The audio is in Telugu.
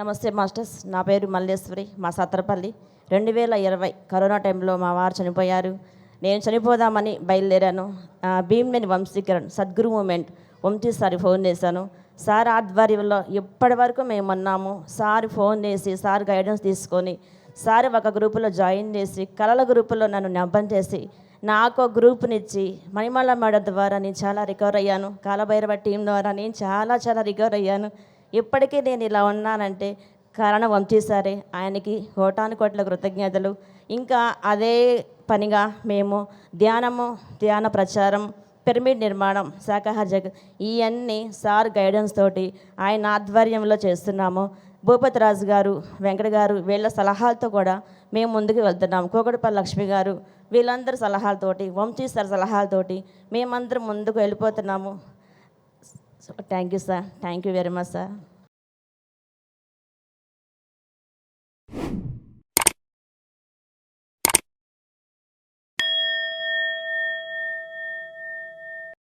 నమస్తే మాస్టర్స్ నా పేరు మల్లేశ్వరి మా సత్రపల్లి రెండు వేల ఇరవై కరోనా టైంలో మా వారు చనిపోయారు నేను చనిపోదామని బయలుదేరాను భీమ్లేని Vamshi Karan Sadguru moment Vamshi sir phone చేశాను సార్ ఆధ్వర్యంలో ఇప్పటి వరకు మేము అన్నాము సార్ ఫోన్ చేసి సార్ గైడెన్స్ తీసుకొని సార్ ఒక గ్రూపులో జాయిన్ చేసి కళల గ్రూపులో నన్ను నెంపం చేసి నాకు గ్రూప్నిచ్చి మణిమల మేడ ద్వారా నేను చాలా రికవర్ అయ్యాను కాలభైరవ టీం ద్వారా నేను చాలా చాలా రికవర్ అయ్యాను ఇప్పటికీ నేను ఇలా ఉన్నానంటే కారణం వంచేశారే ఆయనకి కోట్ల కృతజ్ఞతలు ఇంకా అదే పనిగా మేము ధ్యానము ధ్యాన ప్రచారం పిరమిడ్ నిర్మాణం శాఖాహార జగ ఇవన్నీ సార్ గైడెన్స్ తోటి ఆయన ఆధ్వర్యంలో చేస్తున్నాము భూపతి రాజు గారు వెంకట గారు వీళ్ళ సలహాలతో కూడా మేము ముందుకు వెళ్తున్నాము కోకటిపల్లి లక్ష్మి గారు వీళ్ళందరి సలహాలతోటి వంశీ సార్ సలహాలతోటి మేమందరం ముందుకు వెళ్ళిపోతున్నాము So thank you, sir. Thank you very much, sir.